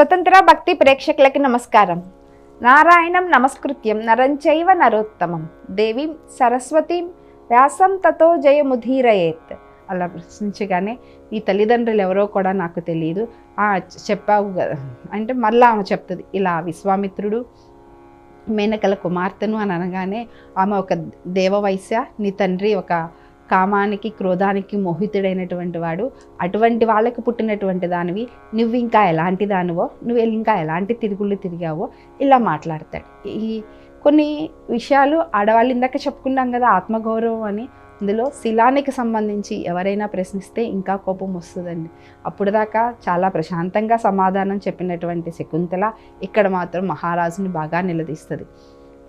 స్వతంత్ర భక్తి ప్రేక్షకులకి నమస్కారం. నారాయణం నమస్కృత్యం నరంచైవ నరోత్తమం. దేవీం సరస్వతీం వ్యాసం తతో జయముధీరయేత్. అలా ప్రశ్నించగానే ఈ తల్లిదండ్రులు ఎవరో కూడా నాకు తెలియదు చెప్పావు కదా. అంటే మళ్ళీ ఆమె చెప్తుంది ఇలా విశ్వామిత్రుడు మేనకల కుమార్తెను అని అనగానే ఆమె ఒక దేవవైశ్య నీ తండ్రి ఒక కామానికి క్రోధానికి మోహితుడైనటువంటి వాడు. అటువంటి వాళ్ళకి పుట్టినటువంటి దానివి. నువ్వు ఇంకా ఎలాంటి దానివో నువ్వు ఇంకా ఎలాంటి తిరుగుళ్ళు తిరిగావో ఇలా మాట్లాడతాడు. ఈ కొన్ని విషయాలు ఆడవాళ్ళు ఇందాక చెప్పుకున్నాం కదా ఆత్మగౌరవం అని. ఇందులో శిలానికి సంబంధించి ఎవరైనా ప్రశ్నిస్తే ఇంకా కోపం వస్తుందండి. అప్పుడు దాకా చాలా ప్రశాంతంగా సమాధానం చెప్పినటువంటి శకుంతల ఇక్కడ మాత్రం మహారాజుని బాగా నిలదీస్తుంది.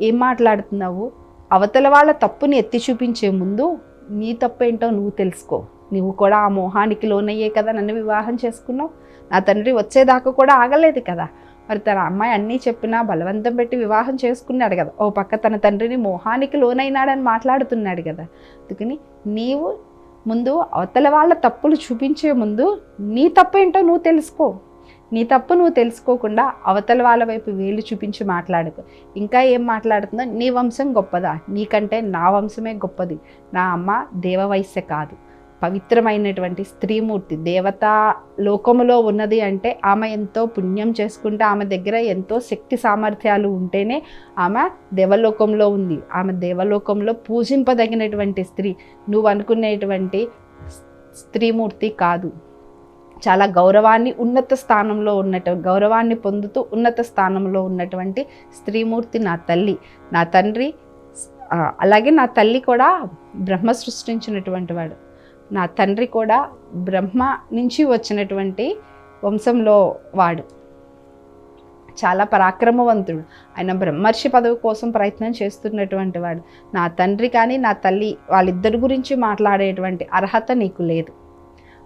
ఏం మాట్లాడుతున్నావు? అవతల వాళ్ళ తప్పుని ఎత్తి చూపించే ముందు నీ తప్పేంటో నువ్వు తెలుసుకో. నువ్వు కూడా ఆ మోహానికి లోనయ్యే కదా నన్ను వివాహం చేసుకున్నావు. నా తండ్రి వచ్చేదాకా కూడా ఆగలేదు కదా. మరి తన అమ్మాయి అన్నీ చెప్పినా బలవంతం పెట్టి వివాహం చేసుకున్నాడు కదా. ఓ పక్క తన తండ్రిని మోహానికి లోనైనాడని మాట్లాడుతున్నాడు కదా. అందుకని నీవు ముందు అవతల వాళ్ళ తప్పులు చూపించే ముందు నీ తప్పేంటో నువ్వు తెలుసుకో. నీ తప్పు నువ్వు తెలుసుకోకుండా అవతల వాళ్ళ వైపు వేలు చూపించి మాట్లాడకు. ఇంకా ఏం మాట్లాడుతుందో నీ వంశం గొప్పదా? నీకంటే నా వంశమే గొప్పది. నా అమ్మ దేవవైశ్య కాదు. పవిత్రమైనటువంటి స్త్రీమూర్తి. దేవత లోకములో ఉన్నది అంటే ఆమె ఎంతో పుణ్యం చేసుకుంటే ఆమె దగ్గర ఎంతో శక్తి సామర్థ్యాలు ఉంటేనే ఆమె దేవలోకంలో ఉంది. ఆమె దేవలోకంలో పూజింపదగినటువంటి స్త్రీ. నువ్వు అనుకునేటువంటి స్త్రీమూర్తి కాదు. చాలా గౌరవాన్ని ఉన్నత స్థానంలో ఉన్నట్టు గౌరవాన్ని పొందుతూ ఉన్నత స్థానంలో ఉన్నటువంటి స్త్రీమూర్తి నా తల్లి. నా తండ్రి అలాగే నా తల్లి కూడా బ్రహ్మ సృష్టించినటువంటి వాడు. నా తండ్రి కూడా బ్రహ్మ నుంచి వచ్చినటువంటి వంశంలో వాడు. చాలా పరాక్రమవంతుడు. ఆయన బ్రహ్మర్షి పదవి కోసం ప్రయత్నం చేస్తున్నటువంటి వాడు. నా తండ్రి కానీ నా తల్లి వాళ్ళిద్దరి గురించి మాట్లాడేటువంటి అర్హత నీకు లేదు.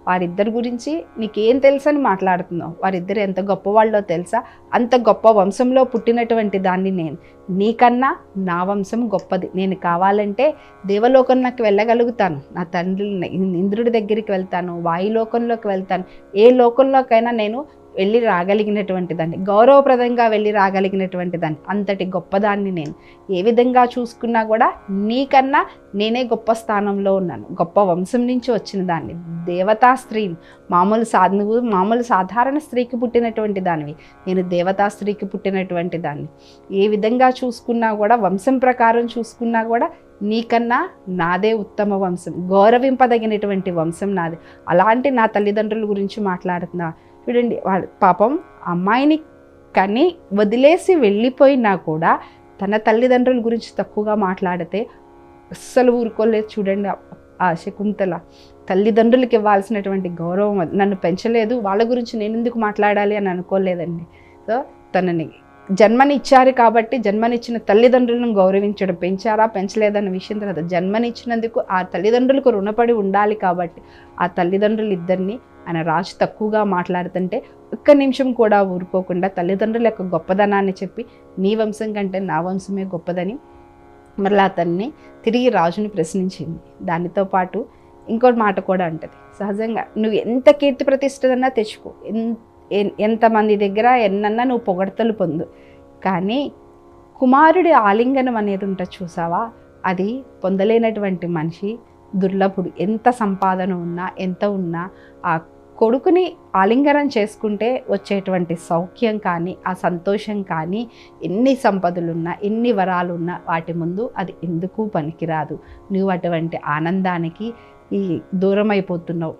వారిద్దరి గురించి నీకేం తెలుసని మాట్లాడుతున్నావు? వారిద్దరు ఎంత గొప్పవాళ్ళో తెలుసా? అంత గొప్ప వంశంలో పుట్టినటువంటి దాన్ని నేను. నీకన్నా నా వంశం గొప్పది. నేను కావాలంటే దేవలోకంలోకి వెళ్ళగలుగుతాను. నా తండ్రి ఇంద్రుడి దగ్గరికి వెళ్తాను. వాయులోకంలోకి వెళ్తాను. ఏ లోకంలోకైనా నేను వెళ్ళి రాగలిగినటువంటి దాన్ని గౌరవప్రదంగా వెళ్ళి రాగలిగినటువంటి దాన్ని అంతటి గొప్పదాన్ని నేను ఏ విధంగా చూసుకున్నా కూడా నీకన్నా నేనే గొప్ప స్థానంలో ఉన్నాను. గొప్ప వంశం నుంచి వచ్చిన దాన్ని దేవతా స్త్రీని మామూలు సా నువ్వు మామూలు సాధారణ స్త్రీకి పుట్టినటువంటి దానివి నేను దేవతా స్త్రీకి పుట్టినటువంటి దాన్ని. ఏ విధంగా చూసుకున్నా కూడా వంశం ప్రకారం చూసుకున్నా కూడా నీకన్నా నాదే ఉత్తమ వంశం గౌరవింపదగినటువంటి వంశం నాది. అలాంటి నా తల్లిదండ్రుల గురించి మాట్లాడుతున్నా చూడండి వాళ్ళ పాపం అమ్మాయిని కానీ వదిలేసి వెళ్ళిపోయినా కూడా తన తల్లిదండ్రుల గురించి తక్కువగా మాట్లాడితే అస్సలు ఊరుకోలేదు చూడండి ఆ- శకుంతల. తల్లిదండ్రులకి ఇవ్వాల్సినటువంటి గౌరవం నన్ను పెంచలేదు వాళ్ళ గురించి నేను ఎందుకు మాట్లాడాలి అని అనుకోలేదండి. సో తనని జన్మనిచ్చారు కాబట్టి జన్మనిచ్చిన తల్లిదండ్రులను గౌరవించడం పెంచారా పెంచలేదన్న విషయం తర్వాత జన్మనిచ్చినందుకు ఆ తల్లిదండ్రులకు రుణపడి ఉండాలి కాబట్టి ఆ తల్లిదండ్రులు ఇద్దరిని ఆయన రాజు తక్కువగా మాట్లాడుతుంటే ఒక్క నిమిషం కూడా ఊరుకోకుండా తల్లిదండ్రుల యొక్క గొప్పదనాన్ని చెప్పి నీ వంశం కంటే నా వంశమే గొప్పదని మరలా అతన్ని తిరిగి రాజుని ప్రశ్నించింది. దానితో పాటు ఇంకోటి మాట కూడా అంటది సహజంగా నువ్వు ఎంత కీర్తి ప్రతిష్టదన్నా తెచ్చుకో. ఎంతమంది దగ్గర ఎన్నన్నా నువ్వు పొగడతలు పొందు. కానీ కుమారుడి ఆలింగనం అనేది ఉంటుంది చూసావా? అది పొందలేనటువంటి మనిషి దుర్లభుడు ఎంత సంపాదన ఉన్నా ఎంత ఉన్నా ఆ కొడుకుని ఆలింగనం చేసుకుంటే వచ్చేటువంటి సౌఖ్యం కానీ ఆ సంతోషం కానీ ఎన్ని సంపదలున్నా ఎన్ని వరాలున్నా వాటి ముందు అది ఎందుకు పనికిరాదు. నువ్వు అటువంటి ఆనందానికి ఈ దూరమైపోతున్నావు.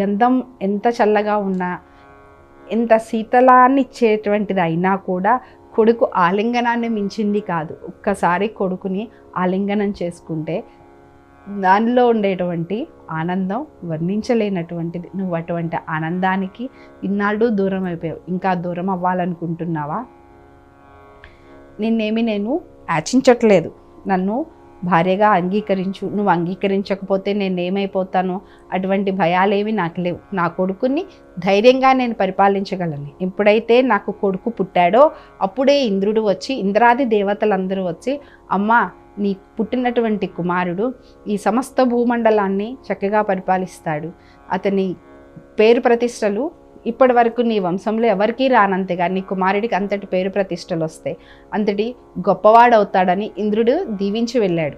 గంధం ఎంత చల్లగా ఉన్నా ఎంత శీతలాన్ని ఇచ్చేటువంటిది అయినా కూడా కొడుకు ఆలింగనాన్ని మించింది కాదు. ఒక్కసారి కొడుకుని ఆలింగనం చేసుకుంటే దానిలో ఉండేటువంటి ఆనందం వర్ణించలేనటువంటిది. నువ్వు అటువంటి ఆనందానికి ఇన్నాళ్ళు దూరం అయిపోయావు. ఇంకా దూరం అవ్వాలనుకుంటున్నావా? నిన్నేమి నేను యాచించట్లేదు. నన్ను భార్యగా అంగీకరించు నువ్వు అంగీకరించకపోతే నేను ఏమైపోతానో అటువంటి భయాలేవి నాకు లేవు. నా కొడుకుని ధైర్యంగా నేను పరిపాలించగలను. ఎప్పుడైతే నాకు కొడుకు పుట్టాడో అప్పుడే ఇంద్రుడు వచ్చి ఇంద్రాది దేవతలందరూ వచ్చి అమ్మ నీ పుట్టినటువంటి కుమారుడు ఈ సమస్త భూమండలాన్ని చక్కగా పరిపాలిస్తాడు. అతని పేరు ప్రతిష్టలు ఇప్పటి వరకు నీ వంశంలో ఎవరికీ రానంతగా నీ కుమారుడికి అంతటి పేరు ప్రతిష్టలు వస్తాయి. అంతటి గొప్పవాడవుతాడని ఇంద్రుడు దీవించి వెళ్ళాడు.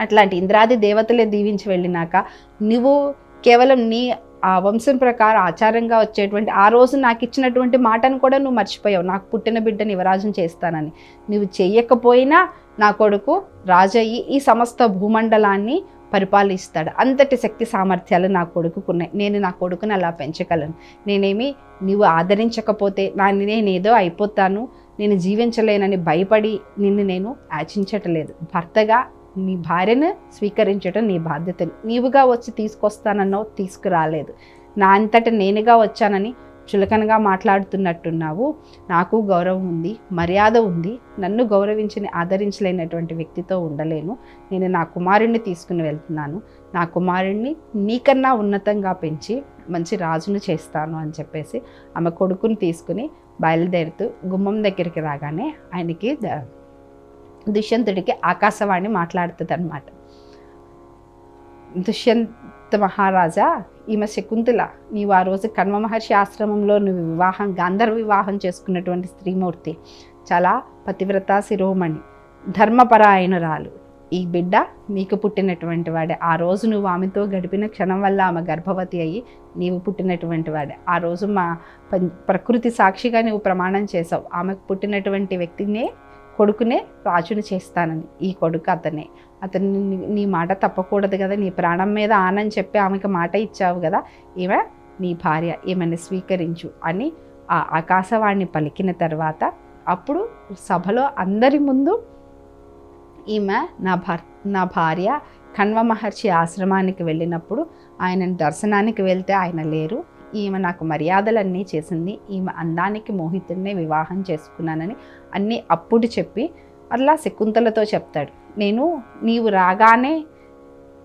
అట్లాంటి ఇంద్రాది దేవతలే దీవించి వెళ్ళినాక నువ్వు కేవలం నీ ఆ వంశం ప్రకారం ఆచారంగా వచ్చేటువంటి ఆ రోజు నాకు ఇచ్చినటువంటి మాటను కూడా నువ్వు మర్చిపోయావు. నాకు పుట్టిన బిడ్డని యువరాజం చేస్తానని. నువ్వు చెయ్యకపోయినా నా కొడుకు రాజయ్యి ఈ సమస్త భూమండలాన్ని పరిపాలిస్తాడు. అంతటి శక్తి సామర్థ్యాలు నా కొడుకుకున్నాయి. నేను నా కొడుకుని అలా పెంచగలను. నేనేమి నీవు ఆదరించకపోతే నా నేనేదో అయిపోతాను. నేను జీవించలేనని భయపడి నిన్ను నేను యాచించటలేదు. భర్తగా నీ భార్యను స్వీకరించడం నీ బాధ్యత నీవుగా వచ్చి తీసుకొస్తానన్నో తీసుకురాలేదు. నా అంతట నేనుగా వచ్చానని చులకనగా మాట్లాడుతున్నట్టున్నావు. నాకు గౌరవం ఉంది మర్యాద ఉంది. నన్ను గౌరవించని ఆదరించలేనటువంటి వ్యక్తితో ఉండలేను. నేను నా కుమారుణ్ణి తీసుకుని వెళ్తున్నాను. నా కుమారుణ్ణి నీకన్నా ఉన్నతంగా పెంచి మంచి రాజును చేస్తాను అని చెప్పేసి ఆమె కొడుకుని తీసుకుని బయలుదేరుతూ గుమ్మం దగ్గరికి రాగానే ఆయనకి దుష్యంతుడికి ఆకాశవాణి మాట్లాడుతుంది అనమాట దుష్యంత్ మహారాజా ఈమె శకుంతల నీవు ఆ రోజు కణ్వ మహర్షి ఆశ్రమంలో నువ్వు వివాహం గాంధర్వ వివాహం చేసుకున్నటువంటి స్త్రీమూర్తి. చాలా పతివ్రత శిరోమణి ధర్మపరాయణురాలు. ఈ బిడ్డ నీకు పుట్టినటువంటి వాడే. ఆ రోజు నువ్వు ఆమెతో గడిపిన క్షణం వల్ల ఆమె గర్భవతి అయ్యి నీవు పుట్టినటువంటి వాడే. ఆ రోజు మా పం- ప్రకృతి సాక్షిగా నువ్వు ప్రమాణం చేసావు ఆమెకు పుట్టినటువంటి వ్యక్తినే కొడుకునే రాజుని చేస్తానని ఈ కొడుకు అతనే. అతను నీ- మాట తప్పకూడదు కదా నీ ప్రాణం మీద ఆనని చెప్పి ఆమెకు మాట ఇచ్చావు కదా ఈమె నీ భార్య ఈమెను స్వీకరించు అని ఆ ఆకాశవాణి పలికిన తర్వాత అప్పుడు సభలో అందరి ముందు ఈమె నా భర్ నా భార్య కణ్వ మహర్షి ఆశ్రమానికి వెళ్ళినప్పుడు ఆయన దర్శనానికి వెళ్తే ఆయన లేరు. ఈమె నాకు మర్యాదలన్నీ చేసింది. ఈమె అందానికి మోహితుడినే వివాహం చేసుకున్నానని అన్నీ అప్పుడు చెప్పి అట్లా శకుంతలతో చెప్తాడు. నేను నీవు రాగానే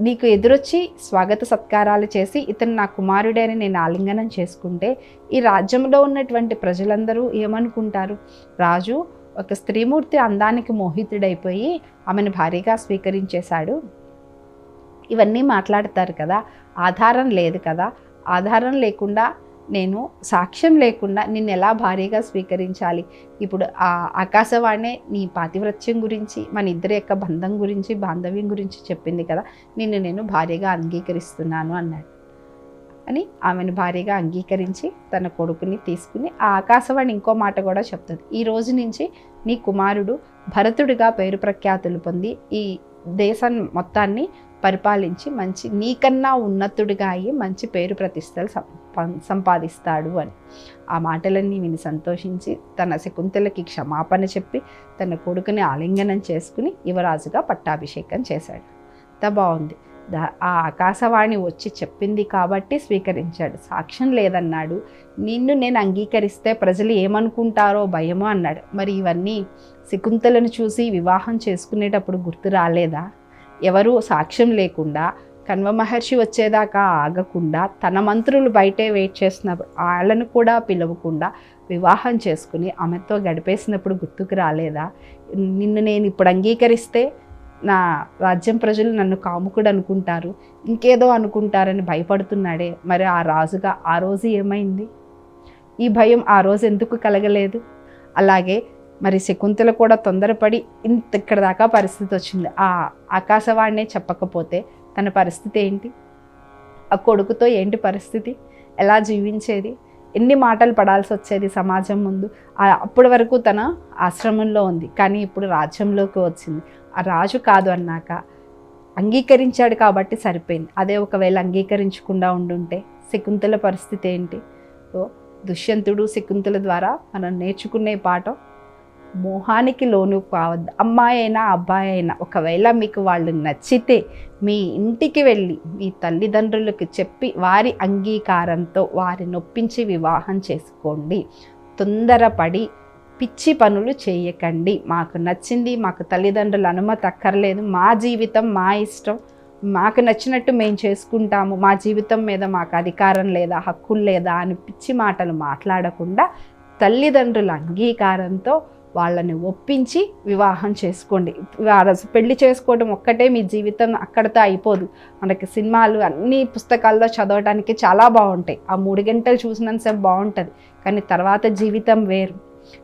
నీకు ఎదురొచ్చి స్వాగత సత్కారాలు చేసి ఇతను నా కుమారుడేని నేను ఆలింగనం చేసుకుంటే ఈ రాజ్యంలో ఉన్నటువంటి ప్రజలందరూ ఏమనుకుంటారు? రాజు ఒక స్త్రీమూర్తి అందానికి మోహితుడైపోయి ఆమెను భారీగా స్వీకరించేశాడు. ఇవన్నీ మాట్లాడతారు కదా. ఆధారం లేదు కదా. ఆధారం లేకుండా నేను సాక్ష్యం లేకుండా నిన్ను ఎలా భారీగా స్వీకరించాలి? ఇప్పుడు ఆ ఆకాశవాణి నీ పాతివ్రత్యం గురించి మన ఇద్దరి యొక్క బంధం గురించి బాంధవ్యం గురించి చెప్పింది కదా నిన్ను నేను భారీగా అంగీకరిస్తున్నాను అన్నాడు. అని ఆమెను భారీగా అంగీకరించి తన కొడుకుని తీసుకుని ఆ ఆకాశవాణి ఇంకో మాట కూడా చెప్తుంది. ఈ రోజు నుంచి నీ కుమారుడు భరతుడిగా పేరు ప్రఖ్యాతులు పొంది ఈ దేశం మొత్తాన్ని పరిపాలించి మంచి నీకన్నా ఉన్నతుడిగా అయ్యి మంచి పేరు ప్రతిష్టలు సంపాదిస్తాడు అని. ఆ మాటలన్నీ విని సంతోషించి తన శకుంతలకి క్షమాపణ చెప్పి తన కొడుకుని ఆలింగనం చేసుకుని యువరాజుగా పట్టాభిషేకం చేశాడు. అంత బాగుంది. దా- ఆ ఆకాశవాణి వచ్చి చెప్పింది కాబట్టి స్వీకరించాడు. సాక్ష్యం లేదన్నాడు. నిన్ను నేను అంగీకరిస్తే ప్రజలు ఏమనుకుంటారో భయమో అన్నాడు. మరి ఇవన్నీ శకుంతలను చూసి వివాహం చేసుకునేటప్పుడు గుర్తు రాలేదా? ఎవరూ సాక్ష్యం లేకుండా కన్వ మహర్షి వచ్చేదాకా ఆగకుండా తన మంత్రులు బయటే వెయిట్ చేస్తున్నప్పుడు వాళ్ళను కూడా పిలవకుండా వివాహం చేసుకుని ఆమెతో గడిపేసినప్పుడు గుర్తుకు రాలేదా? నిన్ను నేను ఇప్పుడు అంగీకరిస్తే నా రాజ్యం ప్రజలు నన్ను కాముకుడు అనుకుంటారు ఇంకేదో అనుకుంటారని భయపడుతున్నాడే. మరి ఆ రాజుగా ఆ రోజు ఏమైంది? ఈ భయం ఆ రోజు ఎందుకు కలగలేదు? అలాగే మరి శకుంతల కూడా తొందరపడి ఇంత ఇక్కడ దాకా పరిస్థితి వచ్చింది. ఆ ఆకాశవాణ్ణే చెప్పకపోతే తన పరిస్థితి ఏంటి? ఆ కొడుకుతో ఏంటి పరిస్థితి? ఎలా జీవించేది? ఎన్ని మాటలు పడాల్సి వచ్చేది సమాజం ముందు? అప్పటి వరకు తన ఆశ్రమంలో ఉంది. కానీ ఇప్పుడు రాజ్యంలోకి వచ్చింది. ఆ రాజు కాదు అన్నాక అంగీకరించాడు కాబట్టి సరిపోయింది. అదే ఒకవేళ అంగీకరించకుండా ఉండుంటే శకుంతల పరిస్థితి ఏంటి? సో దుష్యంతుడు శకుంతల ద్వారా మనం నేర్చుకునే పాఠం మోహానికి లోను కావద్దు. అమ్మాయి అయినా అబ్బాయి అయినా ఒకవేళ మీకు వాళ్ళు నచ్చితే మీ ఇంటికి వెళ్ళి మీ తల్లిదండ్రులకు చెప్పి వారి అంగీకారంతో వారి నొప్పించి వివాహం చేసుకోండి. తొందరపడి పిచ్చి పనులు చేయకండి. మాకు నచ్చింది మాకు తల్లిదండ్రుల అనుమతి అక్కర్లేదు. మా జీవితం మా ఇష్టం. మాకు నచ్చినట్టు మేము చేసుకుంటాము. మా జీవితం మీద మాకు అధికారం లేదా హక్కులు లేదా అని పిచ్చి మాటలు మాట్లాడకుండా తల్లిదండ్రుల అంగీకారంతో వాళ్ళని ఒప్పించి వివాహం చేసుకోండి. పెళ్ళి చేసుకోవడం ఒక్కటే మీ జీవితం అక్కడితో అయిపోదు. మనకి సినిమాలు అన్ని పుస్తకాల్లో చదవడానికి చాలా బాగుంటాయి. ఆ మూడు గంటలు చూసినంతసేపు బాగుంటుంది. కానీ తర్వాత జీవితం వేరు.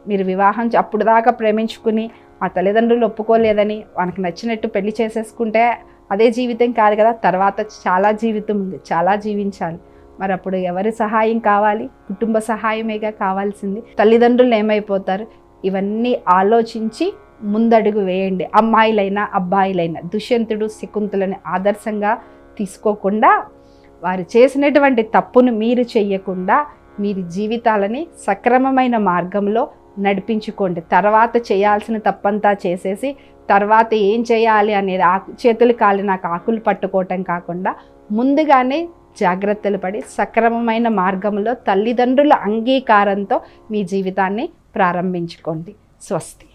మీరు వివాహం అప్పుడు దాకా ప్రేమించుకుని మా తల్లిదండ్రులు ఒప్పుకోలేదని మనకు నచ్చినట్టు పెళ్ళి చేసేసుకుంటే అదే జీవితం కాదు కదా. తర్వాత చాలా జీవితం ఉంది. చాలా జీవించాలి. మరి అప్పుడు ఎవరి సహాయం కావాలి? కుటుంబ సహాయమేగా కావాల్సింది. తల్లిదండ్రులు ఏమైపోతారు? ఇవన్నీ ఆలోచించి ముందడుగు వేయండి. అమ్మాయిలైనా అబ్బాయిలైనా దుష్యంతుడు శకుంతులని ఆదర్శంగా తీసుకోకుండా వారు చేసినటువంటి తప్పును మీరు చెయ్యకుండా మీరు జీవితాలని సక్రమమైన మార్గంలో నడిపించుకోండి. తర్వాత చేయాల్సిన తప్పంతా చేసేసి తర్వాత ఏం చేయాలి అనేది ఆకు చేతులు కాలి నాకు ఆకులు పట్టుకోవటం కాకుండా ముందుగానే జాగ్రత్తలు పడి సక్రమమైన మార్గంలో తల్లిదండ్రుల అంగీకారంతో మీ జీవితాన్ని ప్రారంభించుకోండి. స్వస్తి.